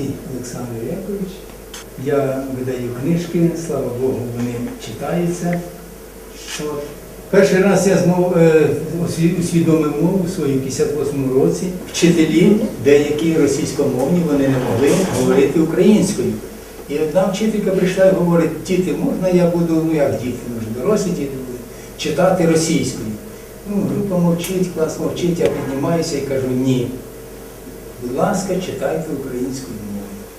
Чайківський Олександр Якович. Я видаю книжки, слава Богу, вони читаються. От. Перший раз я змов, е, усвідомив мову в 58-му році. Вчителі, деякі російськомовні, вони не могли говорити українською. І одна вчителька прийшла і говорить, діти, можна я буду, ну як діти, може дорослі діти будуть, читати російською. Ну, група мовчить, клас мовчить, я піднімаюся і кажу, ні. Будь ласка, читайте українською мовою.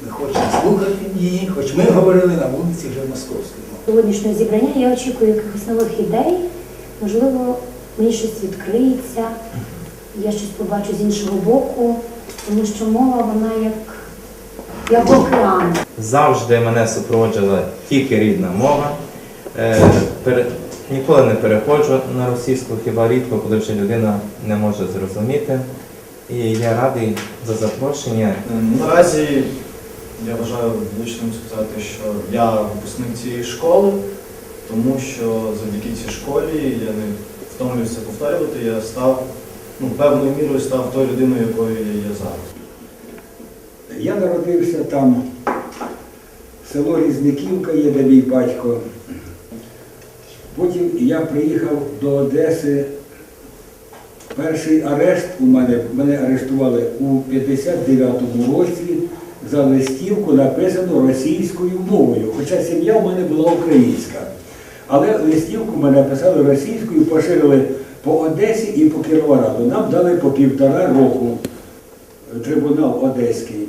Ми хочемо слухати її, хоч ми говорили на вулиці вже московською мовою. сьогоднішнього зібрання я очікую якихось нових ідей. Можливо, мені щось відкриється, я щось побачу з іншого боку, тому що мова вона як, як океан. Завжди мене супроводжувала тільки рідна мова. Е, пере- Ніколи не переходжу на російську, хіба рідко, коли вже людина не може зрозуміти. І я радий за запрошення. Наразі я вважаю влучним сказати, що я випускник цієї школи, тому що завдяки цій школі я не втомлююся повторювати, я став ну, певною мірою став тою людиною, якою я є зараз. Я народився там, село Різниківка є, де мій батько. Потім я приїхав до Одеси. Перший арешт у мене, мене арештували у 59-му році за листівку, написану російською мовою. Хоча сім'я у мене була українська. Але листівку мене написали російською, поширили по Одесі і по Кіровограду. Нам дали по півтора року трибунал Одеський.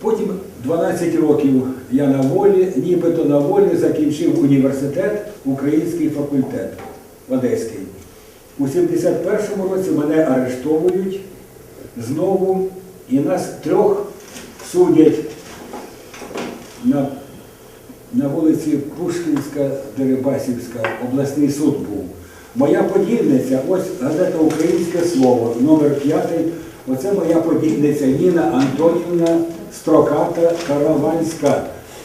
Потім 12 років я на волі, нібито на волі закінчив університет, український факультет Одеський. У 71-му році мене арештовують знову, і нас трьох судять на, на вулиці Пушкінська, Дерибасівська, обласний суд був. Моя подільниця, ось газета Українське слово, номер 5. Оце моя подільниця Ніна Антонівна Строката Караванська.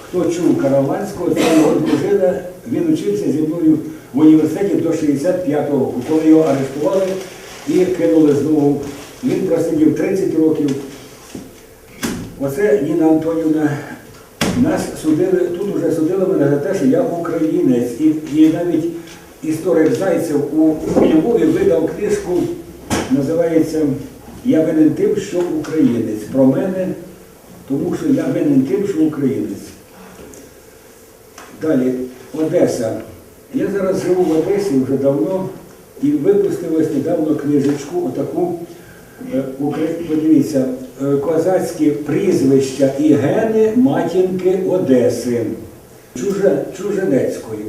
Хто чув Караванського, це його дружина, він учився зі мною в університеті до 65-го року, коли його арештували і кинули знову. Він просидів 30 років. Оце Ніна Антонівна. Нас судили, тут вже судили мене за те, що я українець. І, і навіть історик Зайцев у Львові видав книжку, називається Я винен тим, що українець. Про мене, тому що я винен тим, що українець. Далі, Одеса. Я зараз живу в Одесі вже давно і випустив ось недавно книжечку, отаку, подивіться, е, козацькі прізвища і гени матінки Одеси, Чуже, Чуженецькою.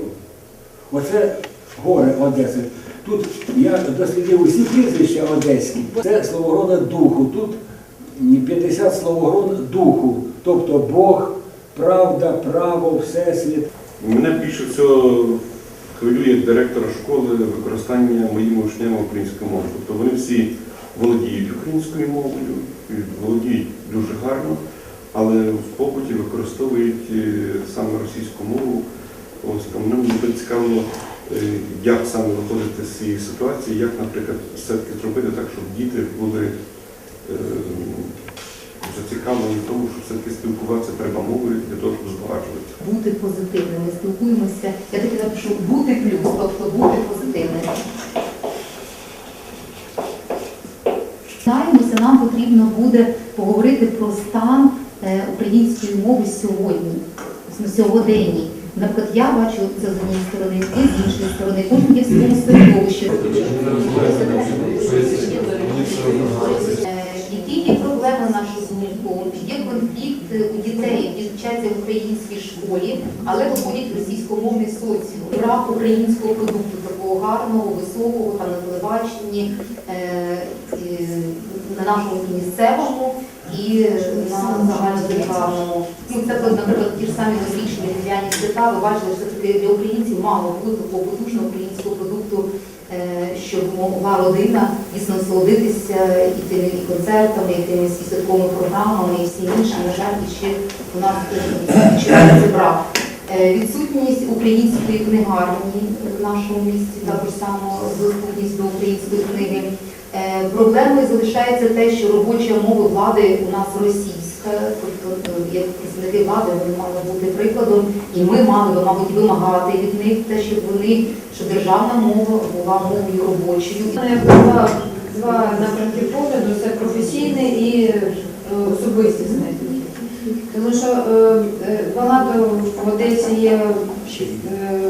Оце горе Одеси. Тут я дослідив усі прізвища одеські. Це словорода духу. Тут м, 50 словород духу, тобто Бог, правда, право, всесвіт. Мене більше всього хвилює директора школи використання моїми учнями української мови. Тобто вони всі володіють українською мовою, володіють дуже гарно, але в побуті використовують е, саме російську мову. Ось там нам буде цікаво, е, як саме виходити з цієї ситуації, як, наприклад, все-таки зробити так, щоб діти були е, зацікавлені в тому, що все-таки спілкуватися треба мовою для того, щоб збагачуватися. бути позитивними, спілкуємося. Я таки напишу бути плюс, тобто бути позитивними. Нам потрібно буде поговорити про стан е, української мови сьогодні, сьогоденні. Наприклад, я бачу це з однієї сторони, і з іншої сторони, кожен є в своєму середовищі. Е, Які є проблеми нашого комунікому? Є конфлікт у дітей, які вчаться в українській школі, але виходять в російськомовний соціум. Брак українського продукту, такого гарного, високого, там на телебаченні, е, на нашому місцевому і на загальнодержавному. Ну, це, наприклад, ті ж самі дослідження різдвяні свята, ви бачили, що таки для українців мало такого потужного українського продукту, е, щоб могла родина дійсно насолодитися і тими і концертами, і тими всі святковими програмами, і всім іншим. На жаль, і ще у нас е, відчувається брак. Е, Відсутність української книгарні в нашому місті, також само доступність до української книги. Е, Проблемою залишається те, що робоча мова влади у нас російська, тобто е, як представники влади вони мали бути прикладом, і ми мали би, мабуть, вимагати від них те, щоб вони, що державна мова була мовою робочою. У мене два, напрямки погляду це професійний і е, особистісний. Тому що е, е, багато в Одесі є е,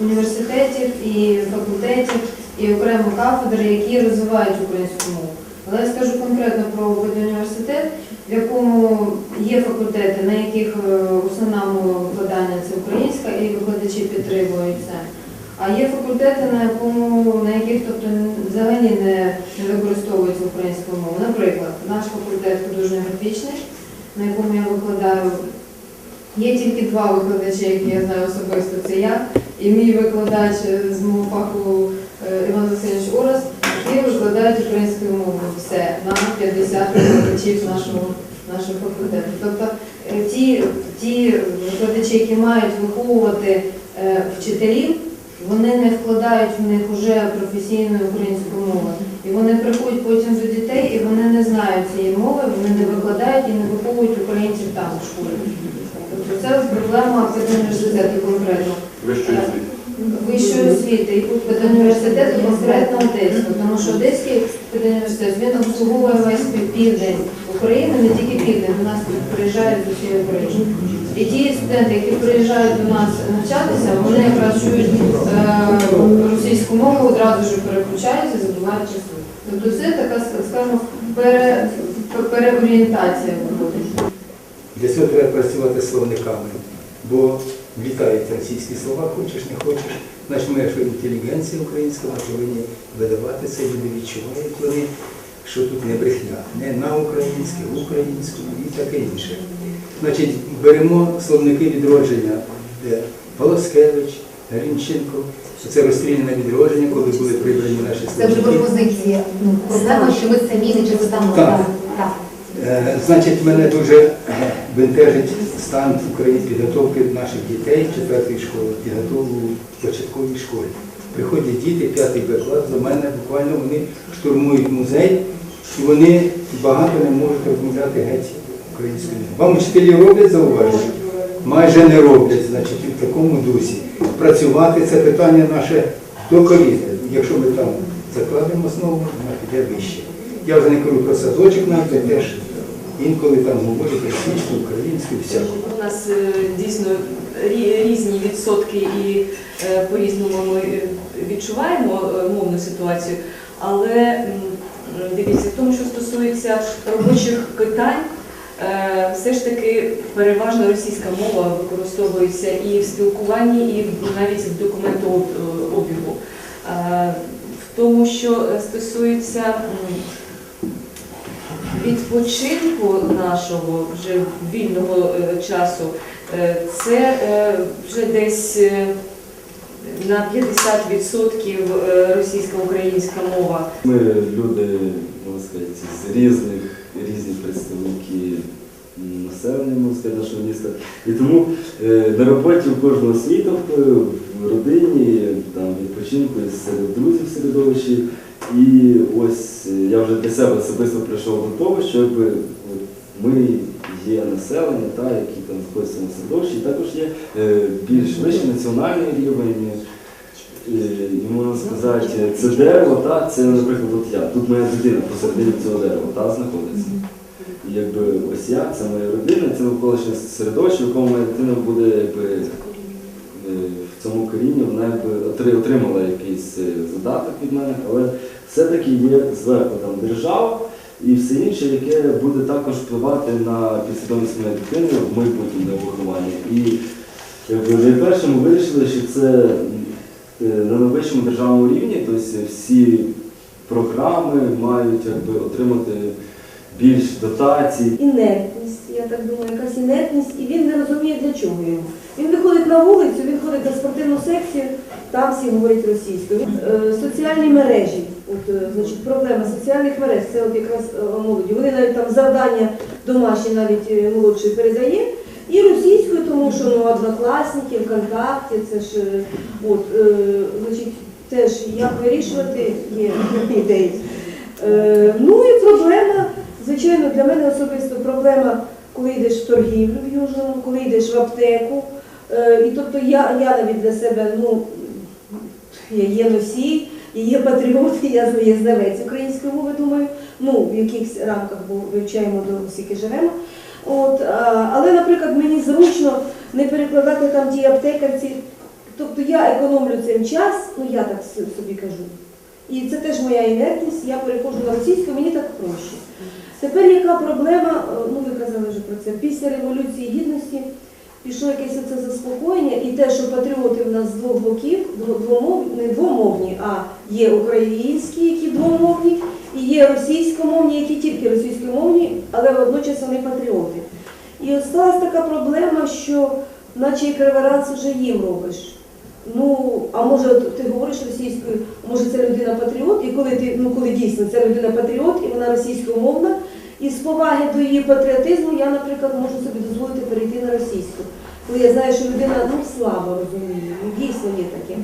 університетів і факультетів, і окремо кафедри, які розвивають українську мову. Але я скажу конкретно про університет, в якому є факультети, на яких е, основна мова викладання це українська, і викладачі підтримують це. А є факультети, на якому на яких тобто взагалі не, не використовується українська мова. Наприклад, наш факультет художньо-графічний, на якому я викладаю, є тільки два викладачі, які я знаю особисто. Це я і мій викладач з мого фаху Іван Васильович Орос, які викладають українською мовою. Все на 50 викладачів нашого нашого факультету. Тобто е, ті, ті викладачі, які мають виховувати е, вчителів, вони не вкладають в них уже професійну українську мову. І вони приходять потім до дітей, і вони не знають цієї мови, вони не викладають і не виховують українців там у школі. Тобто це проблема педуніверситету конкретно. Вищої освіти. Вищої освіти педуніверситету конкретно Одеського, тому що Одеський педуніверситет він обслуговує весь південь України, не тільки південь, до нас приїжджають з усієї України. І ті студенти, які приїжджають до нас навчатися, вони якраз чують е, російську мову, одразу ж переключаються, забувають часу. Тобто це така, скажімо, пере, переорієнтація виходить. Для цього треба працювати словниками, бо влітають російські слова, хочеш, не хочеш. Значить, ми, що інтелігенція українська, ми повинні видавати це, люди відчувають вони, що тут не брехня, не на українське, українською і таке інше. Значить, беремо словники відродження, де Полоскевич, Грінченко, це розстріляне відродження, коли були прибрані наші Це вже пропозиція. Ну, Проблема, що ми самі не читаємо. Так. Так. Е, Значить, мене дуже бентежить стан підготовки наших дітей четвертої школи, підготовку в початковій школі. Приходять діти, п'ятий клас, до мене буквально вони штурмують музей, і вони багато не можуть розмовляти геть українською. Вам вчителі роблять зауваження? Майже не роблять, значить, і в такому дусі. Працювати це питання наше докорінне. Якщо ми там закладемо основу, вона піде вище. Я вже не кажу про садочок, це теж інколи там говорять російською, українською, всякою. У нас е, дійсно різні відсотки і е, по-різному ми е, відчуваємо мовну ситуацію. Але дивіться, в тому, що стосується робочих питань, все ж таки переважно російська мова використовується і в спілкуванні, і навіть в документообігу. В тому, що стосується відпочинку нашого вже вільного е, часу, е, це е, вже десь на 50% е, російсько-українська мова. Ми люди, сказати, з різних, різні представники населення, можна сказати, нашого міста. І тому на роботі у кожного тобто в родині, там, відпочинку, серед друзів середовищі. І ось е, я вже для себе особисто прийшов до того, щоб ми є населення, та, які там знаходяться на середовищі, і також є е, більш вищий національний рівень. Е, і можна сказати, це дерево, та, це, наприклад, от я. Тут моя дитина посередині цього дерева та, знаходиться. І якби ось я, це моя родина, це навколишнє середовище, в якому моя дитина буде якби, е, в цьому корінні, вона якби отримала якийсь е, задаток від мене, але все-таки є там держава і все інше, яке буде також впливати на підсвідомість моєї дитини в майбутньому на виховання. І якби найперше ми вирішили, що це е, на найвищому державному рівні, тобто всі програми мають якби, отримати більш дотацій. інертність, я так думаю, якась інертність, і він не розуміє, для чого йому. Він виходить на вулицю, він ходить на спортивну секцію, там всі говорять російською. Е, Соціальні мережі, от, е, значить, проблема соціальних мереж, це от якраз е, молоді. Вони навіть там завдання домашні навіть молодший передає. І російською, тому що ну, однокласники, ВКонтакті, це ж от, е, значить, теж як вирішувати є ідеї. Е, ну і проблема, звичайно, для мене особисто проблема, коли йдеш в торгівлю в Южному, коли йдеш в аптеку. Е, і тобто я, я навіть для себе, ну, я є носій, і є патріот, я знавець української мови, думаю, ну, в якихось рамках бо вивчаємо до скільки живемо. От, але, наприклад, мені зручно не перекладати там ті аптекарці. Тобто я економлю цим час, ну я так собі кажу. І це теж моя інертність, я переходжу на російську, мені так проще. Тепер яка проблема, е, ну ви казали вже про це, після Революції Гідності пішло якесь оце заспокоєння, і те, що патріоти в нас з двох боків, не двомовні, а є українські, які двомовні, і є російськомовні, які тільки російськомовні, але водночас вони патріоти. І от сталася така проблема, що наче і кривораз вже їм робиш. Ну, а може ти говориш російською, може це людина патріот, і коли ти, ну коли дійсно це людина патріот, і вона російськомовна, і з поваги до її патріотизму я, наприклад, можу собі дозволити перейти на російську. Коли я знаю, що людина ну слабо розуміє, ну дійсно є таке.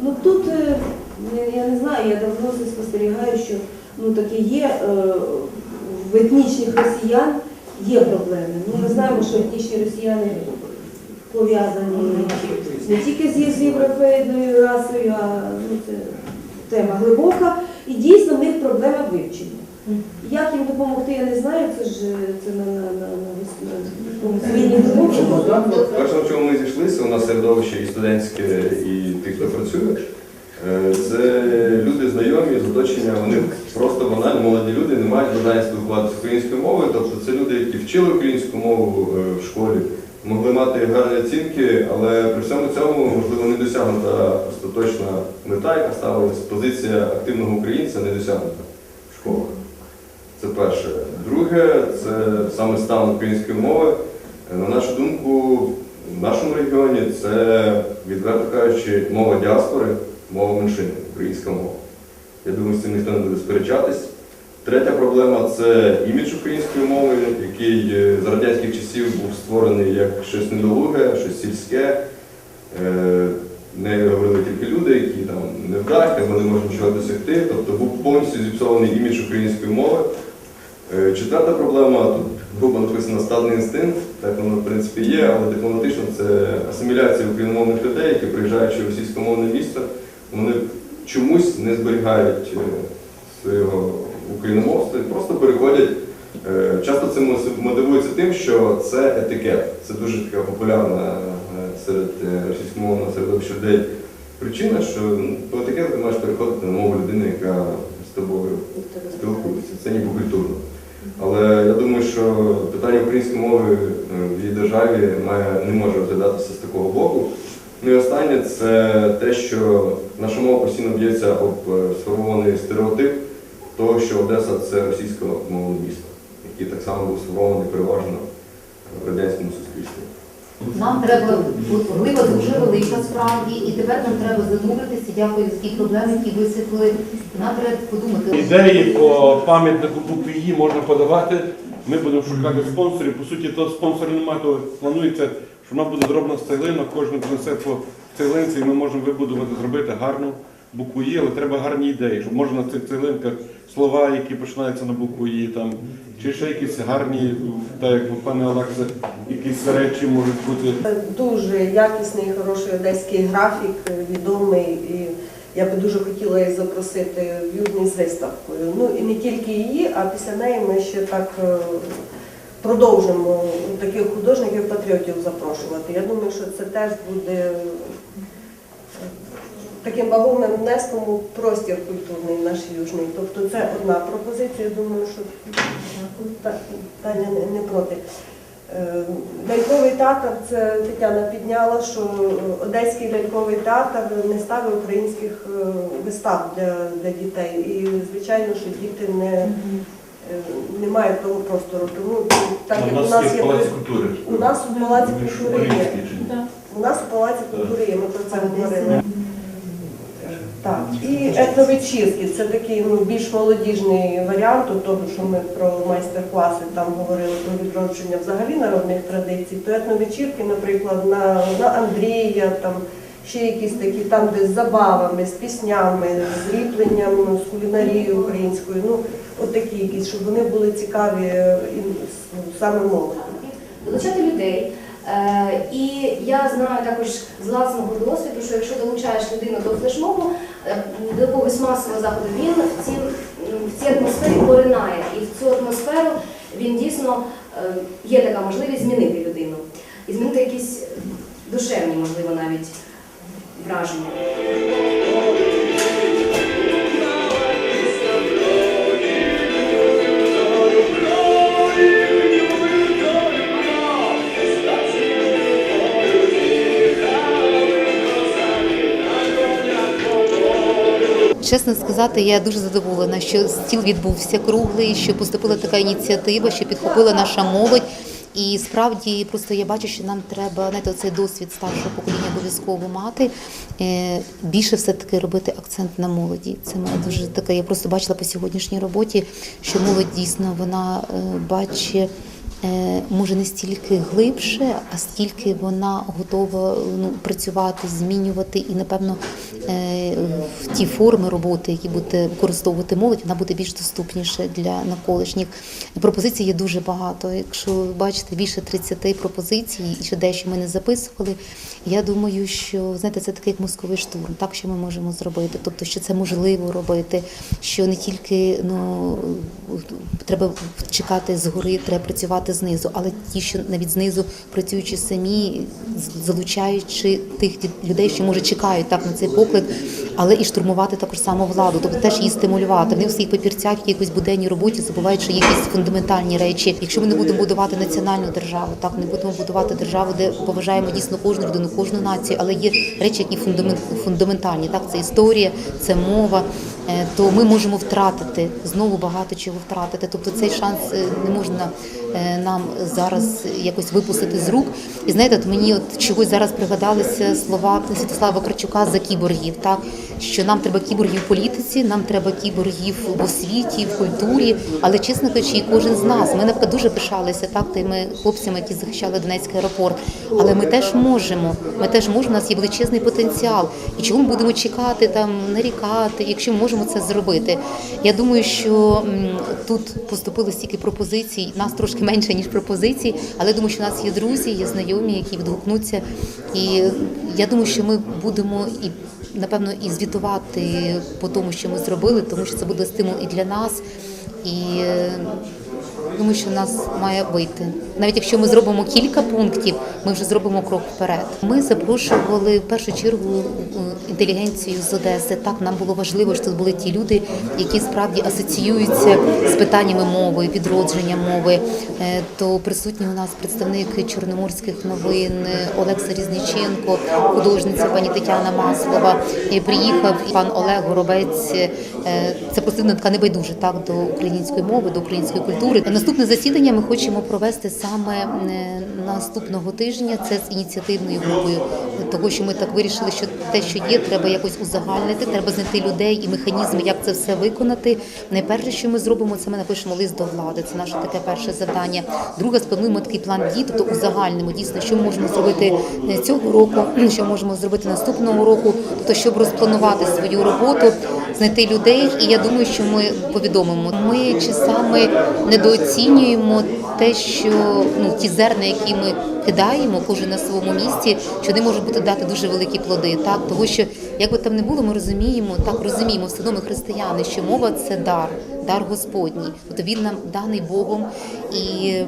Ну тут е, я- не знаю, я давно це спостерігаю, що ну таке є е, в етнічних росіян є проблеми. Ну ми знаємо, що етнічні росіяни пов'язані не тільки з, європейною расою, а ну, це тема глибока. І дійсно в них проблема вивчення. Як їм допомогти, я не знаю, це ж це на, на, на, на, на. Перше, на чому ми зійшлися, у нас середовище і студентське, і тих, хто працює. е, Це люди знайомі з оточення, вони просто банально молоді люди, не мають бажання спілкуватися українською мовою. Тобто це люди, які вчили українську мову е, в школі, могли мати гарні оцінки, але при всьому цьому, можливо, не досягнута остаточна мета, яка ставилась. Позиція активного українця не досягнута в школах. Це перше. Друге, це саме стан української мови. На нашу думку, в нашому регіоні це, відверто кажучи, мова діаспори, мова меншини, українська мова. Я думаю, з цим ніхто не буде сперечатись. Третя проблема це імідж української мови, який е, з радянських часів був створений як щось недолуге, щось сільське. Е, Нею говорили тільки люди, які там не вдахи, не можуть нічого досягти. Тобто був повністю зіпсований імідж української мови. Е, Четверта проблема, тут грубо написано стадний інстинкт, так воно в принципі є, але дипломатично це асиміляція україномовних людей, які приїжджаючи в російськомовне місто, вони чомусь не зберігають е, свого україномовства і просто переходять. Е, Часто це мотивується тим, що це етикет. Це дуже така популярна серед російськомовного середовища людей причина, що ну, по етикету ти маєш переходити на мову людини, яка з тобою спілкуються. Це ніби культурно. Але я думаю, що питання української мови е, в її державі має, не може розглядатися з такого боку. Ну і останнє це те, що наша мова постійно б'ється об е, сформований стереотип того, що Одеса це російськомовне місто, який так само був сформований переважно в радянському суспільстві. Нам треба, от дуже велика справді, і тепер нам треба задуматися. Дякую за ті проблеми, які висвітлили. Нам треба подумати. Ідеї по пам'ятнику БПІ можна подавати. Ми будемо шукати спонсорів. По суті, то спонсорів немає, то планується, що вона буде зроблена з цеглинок, кожен принесе по цеглинці, і ми можемо вибудувати, зробити гарну букву «І», але треба гарні ідеї, щоб можна на цих цеглинках слова, які починаються на букву «І», там, чи ще якісь гарні, так як пане Олексе, якісь речі можуть бути. Дуже якісний, хороший одеський графік, відомий. І я би дуже хотіла її запросити в Южний з виставкою. Ну і не тільки її, а після неї ми ще так е, продовжимо таких художників, патріотів запрошувати. Я думаю, що це теж буде е, таким вагомим внеском у простір культурний наш южний. Тобто це одна пропозиція. Я думаю, що Таня не, проти. Е, Ляльковий театр, це Тетяна підняла, що Одеський ляльковий театр не ставить українських е, вистав для, для дітей. І звичайно, що діти не, е, не мають того простору. Тому так як у нас є культури. у нас у Палаці культури є. У нас у Палаці культури є, ми про це говорили. Так, і етновечірки це такий ну, більш молодіжний варіант у того, що ми про майстер-класи там говорили про відродження взагалі народних традицій. То етновечірки, наприклад, на, на Андрія, там ще якісь такі, там, де з забавами, з піснями, з ріпленням, ну, з кулінарією українською. Ну, от якісь, щоб вони були цікаві е, і, ну, саме молоді. долучати людей. Е, і я знаю також з власного досвіду, що якщо долучаєш людину до флешмобу, якогось масового заходу, він в цій, в цій атмосфері поринає. І в цю атмосферу він дійсно е, є така можливість змінити людину. І змінити якісь душевні, можливо, навіть враження. Чесно сказати, я дуже задоволена, що стіл відбувся круглий, що поступила така ініціатива, що підхопила наша молодь. І справді просто я бачу, що нам треба знаєте, цей досвід старшого покоління обов'язково мати. Е, Більше все-таки робити акцент на молоді. Це моя дуже така. Я просто бачила по сьогоднішній роботі, що молодь дійсно вона е, бачить. Е, Може не стільки глибше, а стільки вона готова ну, працювати, змінювати і, напевно, е, в ті форми роботи, які буде використовувати молодь, вона буде більш доступніше для навколишніх. Пропозицій є дуже багато. Якщо ви бачите більше 30 пропозицій, і ще дещо ми не записували. Я думаю, що знаєте, це такий як мозковий штурм, так що ми можемо зробити. Тобто, що це можливо робити, що не тільки ну треба чекати згори, треба працювати знизу, але ті, що навіть знизу працюючи самі, залучаючи тих людей, що може чекають так на цей поклик, але і штурмувати також саму владу, тобто теж її стимулювати. Вони в своїх папірцях, в якоїсь буденній роботі забувають, що є якісь фундаментальні речі. Якщо ми не будемо будувати національну державу, так не будемо будувати державу, де поважаємо дійсно кожну людину, кожну націю, але є речі, які фундамент, фундаментальні. Так, це історія, це мова. Е, То ми можемо втратити знову багато чого втратити. Тобто цей шанс е, не можна е, нам зараз якось випустити з рук. І знаєте, от мені от чогось зараз пригадалися слова Святослава Вакарчука за кіборгів, так що нам треба кіборгів в політиці, нам треба кіборгів в освіті, в культурі. Але чесно кажучи, і кожен з нас. Ми наприклад дуже пишалися так тими хлопцями, які захищали Донецький аеропорт. Але ми теж можемо. Ми теж можемо. У нас є величезний потенціал. І чого ми будемо чекати там, нарікати, якщо ми можемо це зробити? Я думаю, що тут поступило стільки пропозицій, нас трошки менше ніж пропозицій, але думаю, що у нас є друзі, є знайомі, які відгукнуться. І я думаю, що ми будемо і напевно і звітувати по тому, що ми зробили, тому що це буде стимул і для нас. І думаю, що нас має вийти. Навіть якщо ми зробимо кілька пунктів, ми вже зробимо крок вперед. Ми запрошували в першу чергу е, інтелігенцію з Одеси. Так нам було важливо, що тут були ті люди, які справді асоціюються з питаннями мови, відродження мови. Е, То присутній у нас представник чорноморських новин Олекса Різниченко, художниця пані Тетяна Маслова. Приїхав пан Олег Горобець. Е, Це просто така небайдужа так до української мови, до української культури. Наступне засідання ми хочемо провести саме е, наступного тижня. Це з ініціативною групою, того що ми так вирішили, що те, що є, треба якось узагальнити, треба знайти людей і механізми, як це все виконати. Найперше, що ми зробимо, це ми напишемо лист до влади. Це наше таке перше завдання. Друге, сплануємо такий план дій, тобто узагальнимо дійсно, що ми можемо зробити цього року, що можемо зробити наступного року, тобто щоб розпланувати свою роботу, знайти людей. І я думаю, що ми повідомимо. Ми часами недооцінюємо те, що ну ті зерна, які ми кидаємо, кожен на своєму місці, що вони можуть бути дати дуже великі плоди. Так, тому що як би там не було, ми розуміємо, так розуміємо, все одно ми християни, що мова це дар, дар Господній. Тобто він нам даний Богом, і е,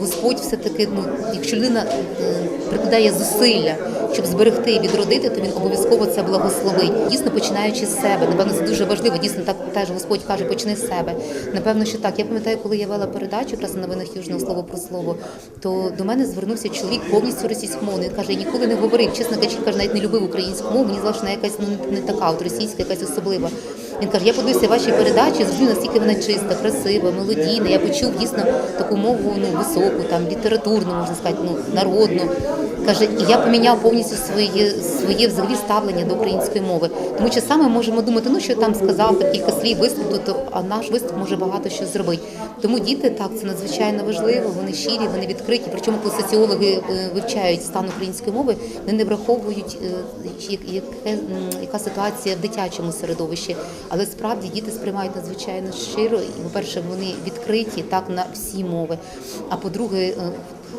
Господь все таки, ну якщо людина е, прикладає зусилля, щоб зберегти, і відродити, то він обов'язково це благословить. Дійсно, починаючи з себе. Напевно, це дуже важливо. Дійсно, так теж Господь каже, почни з себе. Напевно, що так. Я пам'ятаю, коли я вела передачу якраз на новинах Южного слово про слово, то до мене звернувся чоловік повністю російськомовний. Він каже, я ніколи не говорив. Чесно кажучи, каже, навіть не любив українську мову. Мені вона якась ну не така, от російська, якась особлива. Він каже, я подивився ваші передачі, завжди наскільки вона чиста, красива, мелодійна. Я почув дійсно таку мову ну високу, там літературну, можна сказати, ну народну. Каже, і я поміняв повністю своє своє взагалі ставлення до української мови. Тому що саме можемо думати, ну що там сказав кілька слів виступ, то а наш виступ може багато що зробити. Тому діти так це надзвичайно важливо. Вони щирі, вони відкриті. Причому, коли соціологи е, вивчають стан української мови, вони не враховують е, яка ситуація в дитячому середовищі. Але справді діти сприймають надзвичайно щиро. І, по-перше, вони відкриті так на всі мови. А по-друге,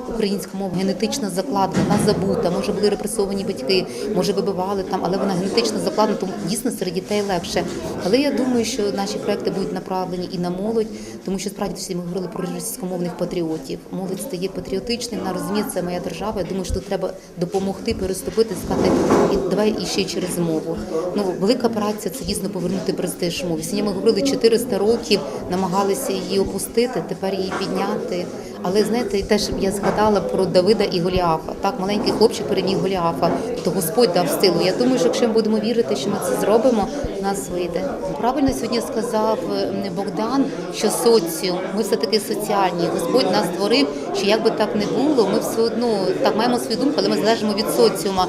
Українська мова генетично закладена, вона забута. Може були репресовані батьки, може вибивали там, але вона генетично закладена, тому дійсно серед дітей легше. Але я думаю, що наші проекти будуть направлені і на молодь, тому що справді всі ми говорили про російськомовних патріотів. Молодь стає патріотичною, вона розуміє, це моя держава. Я думаю, що тут треба допомогти переступити, сказати, і давай іще через мову. Ну велика праця це дійсно повернути престиж мові. Сьогодні ми говорили 400 років, намагалися її опустити, тепер її підняти. Але знаєте, теж я згадала про Давида і Голіафа. Так, маленький хлопчик переміг Голіафа, то Господь дав силу. Я думаю, що якщо ми будемо вірити, що ми це зробимо, нас вийде. Правильно сьогодні сказав Богдан, що соціум, ми все таки соціальні. Господь нас створив, що як би так не було, ми все одно так маємо свою думку, але ми залежимо від соціума.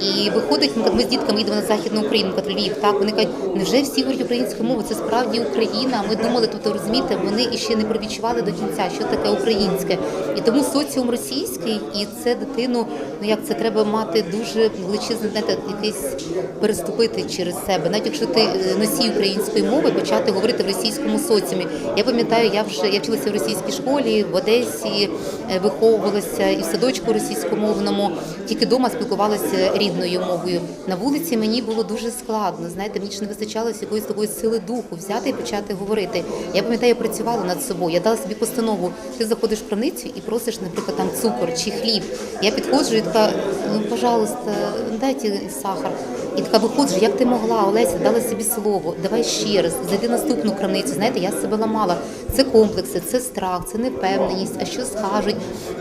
І виходить, ми з дітками їдемо на західну Україну, Львів. Так вони кажуть, невже всі говорять українською мовою? Це справді Україна. Ми думали, тобто розумієте, вони іще не провідчували до кінця, що таке українське. І тому соціум російський, і це дитину, ну як це треба мати дуже величезний знаєте, якийсь переступити через себе. Навіть якщо ти е, носій української мови, почати говорити в російському соціумі. Я пам'ятаю, я вже я вчилася в російській школі в Одесі, е, виховувалася і в садочку російськомовному. Тільки вдома спілкувалася рідною мовою. На вулиці мені було дуже складно. Знаєте, мені ж не вистачало якоїсь такої сили духу взяти і почати говорити. Я пам'ятаю, я працювала над собою. Я дала собі постанову. Ти заходиш в крамницю і просиш, наприклад, там цукор чи хліб. Я підходжу і така, ну, пожалуйста, дайте сахар. І така виходжу, як ти могла, Олеся, дала собі слово, давай ще раз, зайди наступну крамницю. Знаєте, я себе ламала. Це комплекси, це страх, це непевненість, а що скажуть.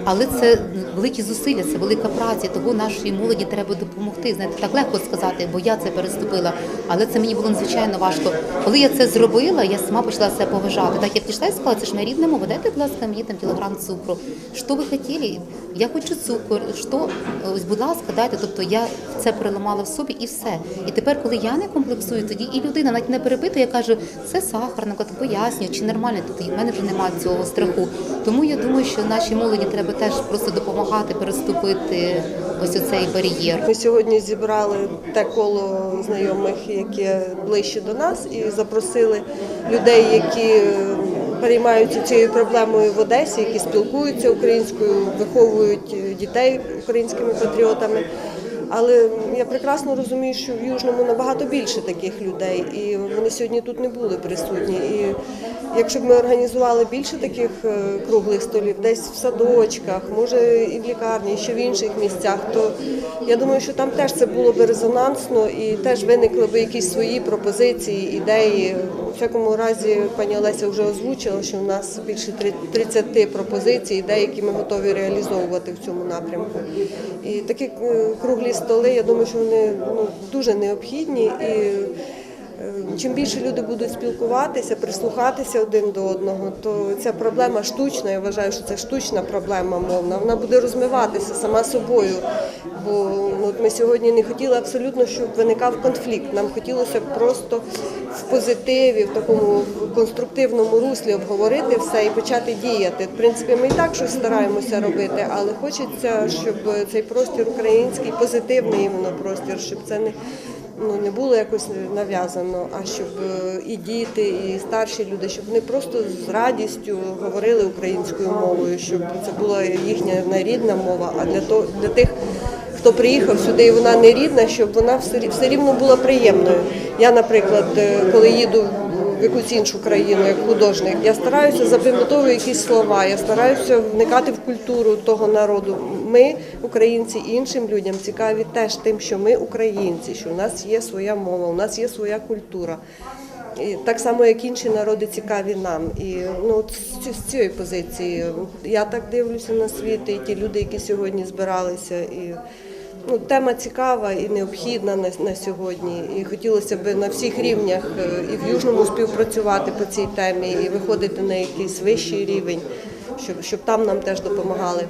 Але це великі зусилля, це велика праця. Того нашій молоді треба допомогти. Знаєте, так легко сказати, бо я це переступила. Але це мені було надзвичайно важко. Коли я це зробила, я сама почала себе поважати. Так я пішла і сказала, це ж моя рідна мова, дайте, будь ласка, мені там кілограм цукру. Що ви хотіли? Я хочу цукор. Що? Ось, будь ласка, дайте. Тобто я це переламала в собі і все. І тепер, коли я не комплексую, тоді і людина навіть не перепитує, я кажу, це сахар, наприклад, пояснюю, чи нормально, тут в мене вже немає цього страху. Тому я думаю, що нашій молоді треба теж просто допомагати переступити ось оцей бар'єр. Ми сьогодні зібрали те коло знайомих, яке ближче до нас, і запросили людей, які е, переймаються цією проблемою в Одесі, які спілкуються українською, виховують е, дітей українськими патріотами. Але я прекрасно розумію, що в Южному набагато більше таких людей, і вони сьогодні тут не були присутні. І якщо б ми організували більше таких е, круглих столів, десь в садочках, може і в лікарні, ще в інших місцях, то я думаю, що там теж це було б резонансно і теж виникли б якісь свої пропозиції, ідеї. У всякому разі, пані Олеся вже озвучила, що в нас більше три- 30 пропозицій, ідей, які ми готові реалізовувати в цьому напрямку. І такі е, круглі столи, я думаю, що вони ну, дуже необхідні. І чим більше люди будуть спілкуватися, прислухатися один до одного, то ця проблема штучна. Я вважаю, що це штучна проблема мовна. Вона буде розмиватися сама собою. Бо ну, от ми сьогодні не хотіли абсолютно, щоб виникав конфлікт. Нам хотілося просто в позитиві, в такому конструктивному руслі обговорити все і почати діяти. В принципі, ми і так щось стараємося робити, але хочеться, щоб цей простір український, позитивний іменно простір, щоб це не ну не було якось нав'язано, а щоб е, і діти, і старші люди, щоб вони просто з радістю говорили українською мовою, щоб це була їхня рідна мова. А для того для тих, хто приїхав сюди, і вона не рідна, щоб вона все все рівно була приємною. Я, наприклад, е, коли їду в якусь іншу країну, як художник, я стараюся запам'ятовую якісь слова, я стараюся вникати в культуру того народу. Ми, українці, іншим людям цікаві теж тим, що ми українці, що у нас є своя мова, у нас є своя культура. І так само, як інші народи цікаві нам. І ну, з цієї позиції я так дивлюся на світ, і ті люди, які сьогодні збиралися. І, ну, тема цікава і необхідна на, на сьогодні. І хотілося б на всіх рівнях е, і в Южному співпрацювати по цій темі, і виходити на якийсь вищий рівень, щоб, щоб там нам теж допомагали.